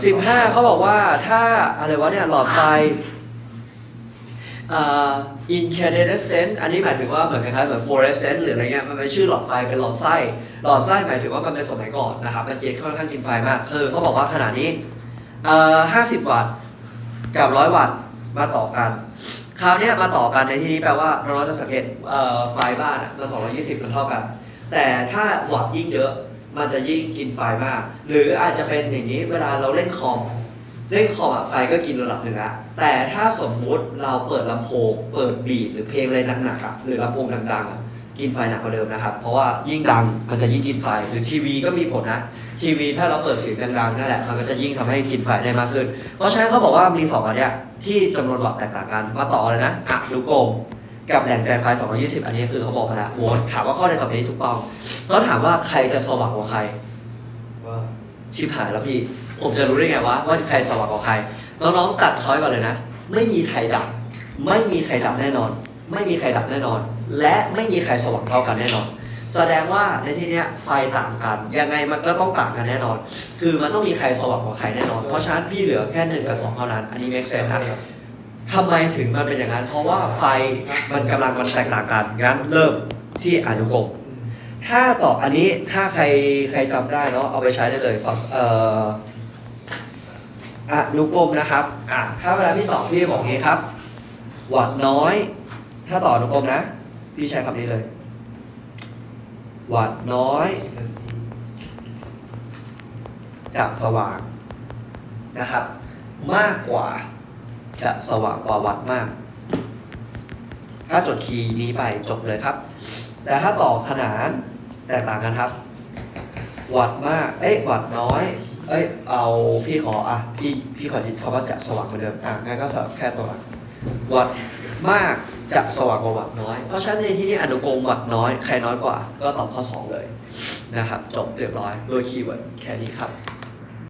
15เขาบอกว่าถ้าอะไรวะเนี่ยหลอดไฟอ่า incandescent อันนี้หมายถึงว่าเหมือนคล้ายๆเหมือน fluorescent หรืออะไรเงี้ยมันเป็นชื่อหลอดไฟเป็นหลอดไส้ หลอดไส้หมายถึงว่ามันเป็นสมัยก่อนนะครับมันเจ็ค่อนข้างกินไฟมากคือเขาบอกว่าขนาดนี้เอ่อ50วัตต์กับ100วัตต์มาต่อกัน คราวเนี้ยมาต่อกันในที่นี้แปลว่าเราจะสังเกตไฟบ้านอะมัน220มันเท่ากัน แต่ถ้าวัตต์ยิ่งเยอะ มันจะยิ่งกินไฟมาก หรืออาจจะเป็นอย่างนี้เวลาเราเล่นคอมเล่นคอมอะไฟก็กินระดับหนึ่งละแต่ถ้าสมมุติเราเปิดลำโพง เปิดบีทหรือเพลงอะไรหนักๆอะหรือลำโพงดังๆอะกินไฟหนักกว่าเดิมนะครับ เพราะว่ายิ่งดังมันจะยิ่งกินไฟ หรือทีวีก็มีผลนะ ทีวีถ้าเราเปิดเสียงดังๆนั่นแหละ มันก็จะยิ่งทำให้กินไฟได้มากขึ้น เพราะฉะนั้นเขาบอกว่ามีสองอันเนี้ยที่จำนวนวัตต์แตกต่างกัน มาต่อเลยนะอะดูโกง กับแหล่งจ่ายไฟ220 อันนี้คือเขาบอกกันแล้วโวลต์ถามว่าข้อใดตอบนี้ถูกต้องแล้วถามว่าใครจะสว่างกว่าใคร ว่าชิบหายแล้วพี่ ผมจะรู้ได้ไงวะว่าใครสว่างกว่าใคร น้องๆตัดช้อยก่อนเลยนะ ไม่มีใครดับ ไม่มีใครดับแน่นอน ไม่มีใครดับแน่นอน และไม่มีใครสว่างเท่ากันแน่นอน แสดงว่าในที่เนี้ยไฟต่างกัน ยังไงมันก็ต้องต่างกันแน่นอน คือมันต้องมีใครสว่างกว่าใครแน่นอน เพราะฉะนั้นพี่เหลือแค่หนึ่งกับสองเท่านั้น อันนี้ make sense นะ ทำไมถึงมันเป็นอย่างนั้น เพราะว่าไฟมันกำลังมันแตกต่างกันงั้นเริ่มที่อนุกรมถ้าตอบอันนี้ถ้าใครใครจำได้เนาะเอาไปใช้ได้เลยครับเอ่ออนุกรมนะครับอะถ้าเวลาพี่ตอบพี่บอกงี้ครับ หวัดน้อย ถ้าต่ออนุกรมนะ พี่ใช้คำนี้เลย หวัดน้อยจะสว่างนะครับ มากกว่า จะสว่างกว่าวัดมาก ถ้าจดคีย์นี้ไปจบเลยครับ แต่ถ้าต่อขนานแตกต่างกันครับ วัดมาก เอ้ยวัดน้อย เอ้ย เอาพี่ขออะพี่พี่ขอยึดคำว่าจะสว่างเหมือนเดิมอะงั้นก็สลับแค่ตัวลังวัดมากจะสว่างกว่าวัดน้อย เพราะฉะนั้นในที่นี้อนุกรมวัดน้อย ใครน้อยกว่า ก็ตอบข้อ 2 เลยนะครับ จบเรียบร้อยโดยคีย์เวิร์ดแค่นี้ครับ